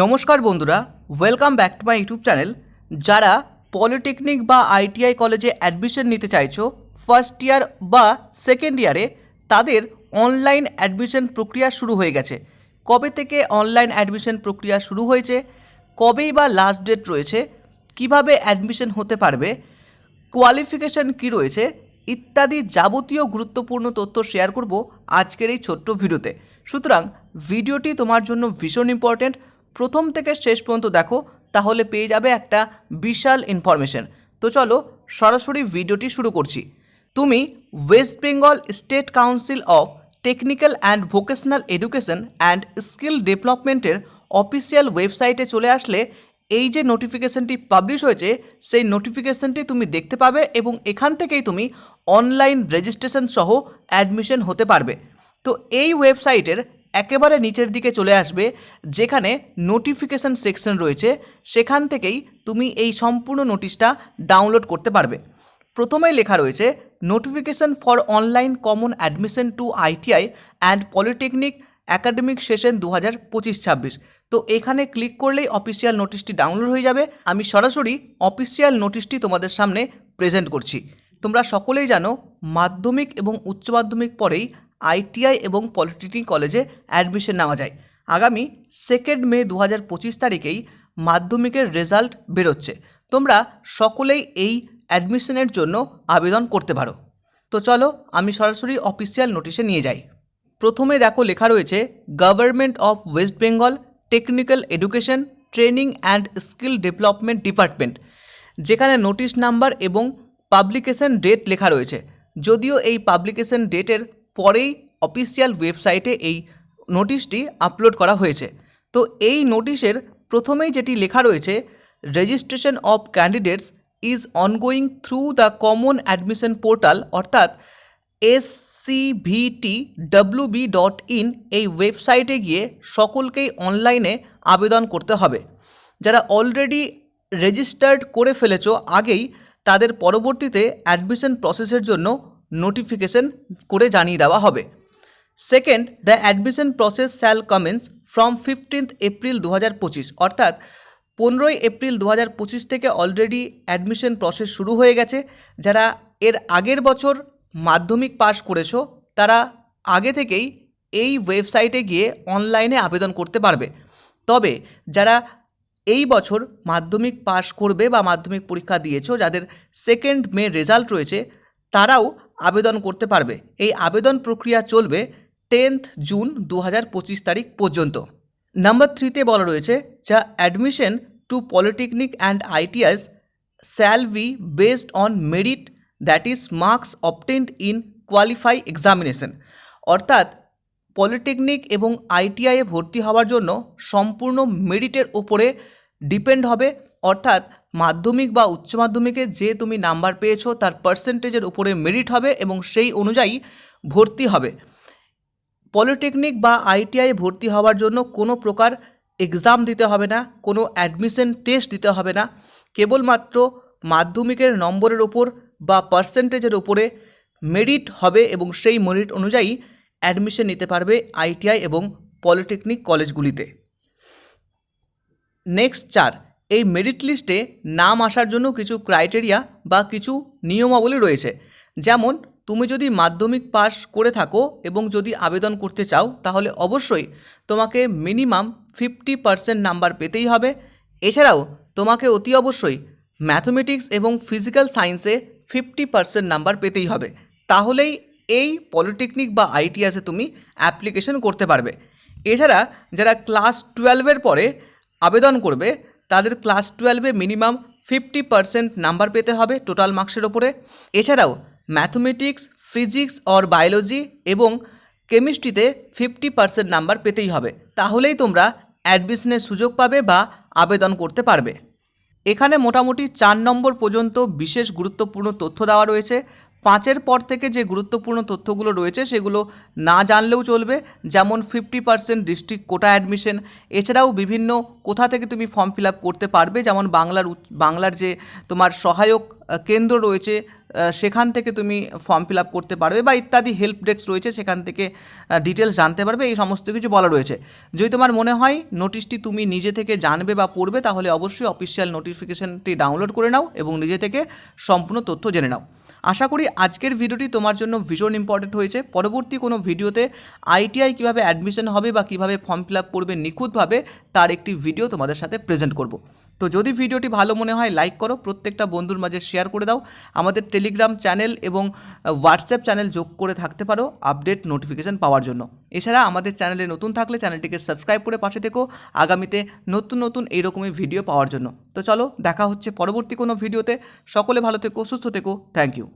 নমস্কার বন্ধুরা welcome back to my YouTube channel যারা পলিটেকনিক বা আইটিআই কলেজে অ্যাডমিশন নিতে চাইছো ফার্স্ট ইয়ার বা সেকেন্ড ইয়ারে তাদের অনলাইন অ্যাডমিশন প্রক্রিয়া শুরু হয়ে গেছে। কবে থেকে অনলাইন অ্যাডমিশন প্রক্রিয়া শুরু হয়েছে, কবেই বা লাস্ট ডেট রয়েছে, কীভাবে অ্যাডমিশন হতে পারবে কোয়ালিফিকেশন কি রয়েছে, ইত্যাদি যাবতীয় গুরুত্বপূর্ণ তথ্য শেয়ার করব আজকের এই ছোট্ট ভিডিওতে সুতরাং ভিডিওটি তোমার জন্য ভীষণ ইম্পর্ট্যান্ট প্রথম থেকে শেষ পর্যন্ত দেখো, তাহলে পেয়ে যাবে একটা বিশাল ইনফরমেশন তো চলো, সরাসরি ভিডিওটি শুরু করছি। তুমি West Bengal state council of technical and vocational education and skill ডেভেলপমেন্টের অফিসিয়াল ওয়েবসাইটে চলে আসলে এই যে নোটিফিকেশনটি পাবলিশ হয়েছে, সেই নোটিফিকেশনটি তুমি দেখতে পাবে এবং এখান থেকেই তুমি অনলাইন রেজিস্ট্রেশন সহ অ্যাডমিশন হতে পারবে। তো এই ওয়েবসাইটের একেবারে নিচের দিকে চলে আসবে, যেখানে নোটিফিকেশন সেকশন রয়েছে, সেখান থেকেই তুমি এই সম্পূর্ণ নোটিশটা ডাউনলোড করতে পারবে। প্রথমেই লেখা রয়েছে notification for online common admission to ITI and polytechnic academic session দু হাজার পঁচিশ ছাব্বিশ। তো এখানে ক্লিক করলেই অফিসিয়াল নোটিশটি ডাউনলোড হয়ে যাবে। আমি সরাসরি অফিসিয়াল নোটিশটি তোমাদের সামনে প্রেজেন্ট করছি। তোমরা সকলেই জানো, মাধ্যমিক এবং উচ্চ মাধ্যমিক পরেই আইটিআই এবং পলিটেকনিক কলেজে অ্যাডমিশন নেওয়া যায়। আগামী সেকেন্ড মে দু হাজার পঁচিশ তারিখেই মাধ্যমিকের রেজাল্ট বেরোচ্ছে। তোমরা সকলেই এই অ্যাডমিশনের জন্য আবেদন করতে পারো। তো চলো, আমি সরাসরি অফিসিয়াল নোটিশে নিয়ে যাই। প্রথমে দেখো, লেখা রয়েছে government of West Bengal technical education training and skill development department যেখানে নোটিশ নাম্বার এবং পাবলিকেশন ডেট লেখা রয়েছে। যদিও এই পাবলিকেশন ডেটের পরেই অফিসিয়াল ওয়েবসাইটে এই নোটিশটি আপলোড করা হয়েছে। তো এই নোটিশের প্রথমেই যেটি লেখা রয়েছে registration of candidates is ongoing through the common admission portal অর্থাৎ S C CVT B dot in এই ওয়েবসাইটে গিয়ে সকলকেই অনলাইনে আবেদন করতে হবে। যারা অলরেডি রেজিস্টার্ড করে ফেলেছ আগেই, তাদের পরবর্তীতে অ্যাডমিশন প্রসেসের জন্য নোটিফিকেশন করে জানিয়ে দেওয়া হবে। Second the admission process shall commence from fifteenth April দু হাজার পঁচিশ। অর্থাৎ পনেরোই এপ্রিল দু হাজার পঁচিশ থেকে অলরেডি অ্যাডমিশন প্রসেস শুরু হয়ে গেছে। যারা এর আগের বছর মাধ্যমিক পাস করেছ, তারা আগে থেকেই এই ওয়েবসাইটে গিয়ে অনলাইনে আবেদন করতে পারবে। তবে যারা এই বছর মাধ্যমিক পাস করবে বা মাধ্যমিক পরীক্ষা দিয়েছ, যাদের সেকেন্ড মে রেজাল্ট রয়েছে তারাও আবেদন করতে পারবে। এই আবেদন প্রক্রিয়া চলবে টেন্থ জুন দু হাজার পঁচিশ তারিখ পর্যন্ত। নাম্বার থ্রিতে বলা রয়েছে, যা admission to polytechnic and ITIs shall be based on merit that is marks obtained in qualify examination. অর্থাৎ পলিটেকনিক এবং আইটিআইয়ে ভর্তি হওয়ার জন্য সম্পূর্ণ মেরিটের ওপরে ডিপেন্ড হবে অর্থাৎ মাধ্যমিক বা উচ্চ মাধ্যমিকে যে তুমি নাম্বার পেয়েছ, তার পার্সেন্টেজের উপরে মেরিট হবে এবং সেই অনুযায়ী ভর্তি হবে। পলিটেকনিক বা আইটিআই ভর্তি হওয়ার জন্য কোনো প্রকার এক্সাম দিতে হবে না, কোনো অ্যাডমিশন টেস্ট দিতে হবে না। কেবলমাত্র মাধ্যমিকের নম্বরের ওপর বা পার্সেন্টেজের ওপরে মেরিট হবে এবং সেই মেরিট অনুযায়ী অ্যাডমিশন নিতে পারবে আইটিআই এবং পলিটেকনিক কলেজগুলিতে। নেক্সট চার এই মেরিট লিস্টে নাম আসার জন্য কিছু ক্রাইটেরিয়া বা কিছু নিয়মাবলী রয়েছে। যেমন, তুমি যদি মাধ্যমিক পাস করে থাকো এবং যদি আবেদন করতে চাও, তাহলে অবশ্যই তোমাকে মিনিমাম ফিফটি পার্সেন্ট নাম্বার পেতেই হবে। এছাড়াও, তোমাকে অতি অবশ্যই ম্যাথমেটিক্স এবং ফিজিক্যাল সায়েন্সে ফিফটি পার্সেন্ট নাম্বার পেতেই হবে। তাহলেই এই পলিটেকনিক বা আইটিআইসে তুমি অ্যাপ্লিকেশন করতে পারবে। এছাড়া, যারা ক্লাস টুয়েলভের পরে আবেদন করবে তাদের ক্লাস টুয়েলভে মিনিমাম ফিফটি পার্সেন্ট নাম্বার পেতে হবে টোটাল মার্কসের ওপরে। এছাড়াও ম্যাথমেটিক্স, ফিজিক্স অর বায়োলজি এবং কেমিস্ট্রিতে ফিফটি পার্সেন্ট নাম্বার পেতেই হবে। তাহলেই তোমরা অ্যাডমিশনের সুযোগ পাবে বা আবেদন করতে পারবে। এখানে মোটামুটি চার নম্বর পর্যন্ত বিশেষ গুরুত্বপূর্ণ তথ্য দেওয়া রয়েছে। পাঁচের পর থেকে যে গুরুত্বপূর্ণ তথ্যগুলো রয়েছে সেগুলো না জানলেও চলবে, যেমন fifty percent district quota admission. এছাড়াও বিভিন্ন কোথা থেকে তুমি ফর্ম ফিল করতে পারবে, যেমন বাংলার বাংলার যে তোমার সহায়ক কেন্দ্র রয়েছে সেখান থেকে তুমি ফর্ম ফিল আপ করতে পারবে বা ইত্যাদি হেল্প ডেস্ক রয়েছে, সেখান থেকে ডিটেলস জানতে পারবে, এই সমস্ত কিছু বলা রয়েছে। যদি তোমার মনে হয় নোটিশটি তুমি নিজে থেকে জানবে বা পড়বে, তাহলে অবশ্যই অফিসিয়াল নোটিফিকেশনটি ডাউনলোড করে নাও এবং নিজে থেকে সম্পূর্ণ তথ্য জেনে নাও। আশা করি আজকের ভিডিওটি তোমার জন্য ভীষণ ইম্পর্টেন্ট হয়েছে। পরবর্তী কোনো ভিডিওতে আইটিআই কীভাবে অ্যাডমিশন হবে বা কীভাবে ফর্ম ফিল আপ করবে নিখুঁতভাবে, তার একটি ভিডিও তোমাদের সাথে প্রেজেন্ট করব। তো যদি ভিডিওটি ভালো মনে হয় লাইক করো, প্রত্যেকটা বন্ধুর মাঝে শেয়ার করে দাও। আমাদের টেলিগ্রাম চ্যানেল এবং হোয়াটসঅ্যাপ চ্যানেল যোগ করে থাকতে পারো আপডেট নোটিফিকেশান পাওয়ার জন্য। এছাড়া আমাদের চ্যানেলে নতুন থাকলে চ্যানেলটিকে সাবস্ক্রাইব করে পাশে থেকো। আগামীতে নতুন নতুন এইরকমই ভিডিও পাওয়ার জন্য। তো চলো, দেখা হচ্ছে পরবর্তী কোনো ভিডিওতে। সকলে ভালো থেকো, সুস্থ থেকো। Thank you.